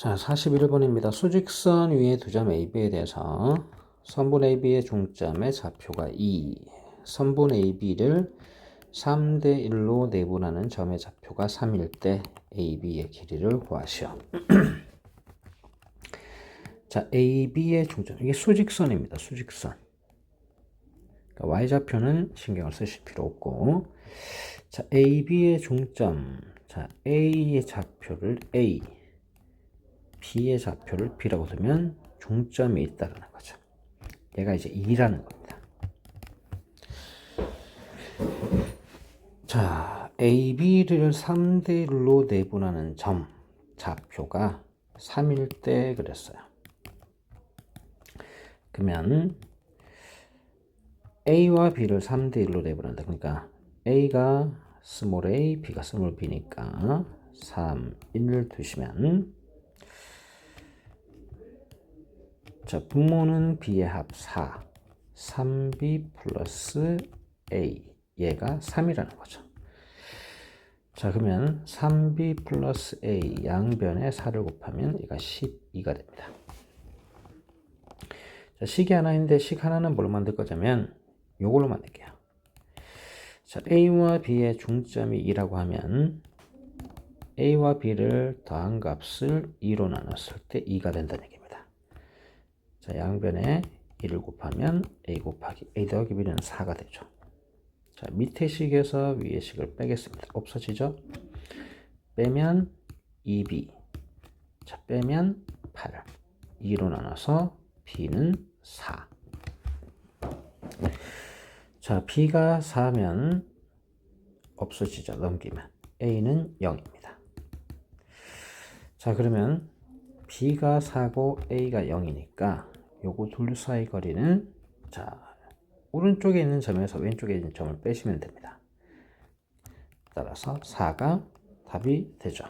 자, 41번입니다. 수직선 위에 두점 AB에 대해서 선분 AB의 중점의 좌표가 2, 선분 AB를 3대 1로 내분하는 점의 좌표가 3일 때 AB의 길이를 구하시오. 자, AB의 중점. 이게 수직선입니다. 수직선. 그러니까 Y좌표는 신경을 쓰실 필요 없고. 자, AB의 중점. 자, A의 좌표를 A. B의 좌표를 B라고 두면 중점이 있다는 거죠. 얘가 이제 2라는 겁니다. 자, AB를 3대 1로 내분하는 점 좌표가 3일 때 그랬어요. 그러면 A와 B를 3대 1로 내분한다. 그러니까 A가 스몰 a, B가 스몰 b니까 3, 1을 두시면 자, 분모는 B의 합 4, 3B 플러스 A 얘가 3이라는 거죠. 자, 그러면 3B 플러스 A 양변에 4를 곱하면 얘가 12가 됩니다. 자, 식이 하나 있는데 식 하나는 뭘로 만들 거냐면 요걸로 만들게요. 자, A와 B의 중점이 2라고 하면 A와 B를 더한 값을 2로 나눴을 때 2가 된다는 얘기입니다. 자, 양변에 1을 곱하면 A 곱하기 A 더하기 B는 4가 되죠. 자, 밑에 식에서 위에 식을 빼겠습니다. 없어지죠? 빼면 2B. 자, 빼면 8. 2로 나눠서 B는 4. 자, B가 4면 없어지죠. 넘기면. A는 0입니다. 자, 그러면 B가 4고 A가 0이니까 요거 둘 사이 거리는 자, 오른쪽에 있는 점에서 왼쪽에 있는 점을 빼시면 됩니다. 따라서 4가 답이 되죠.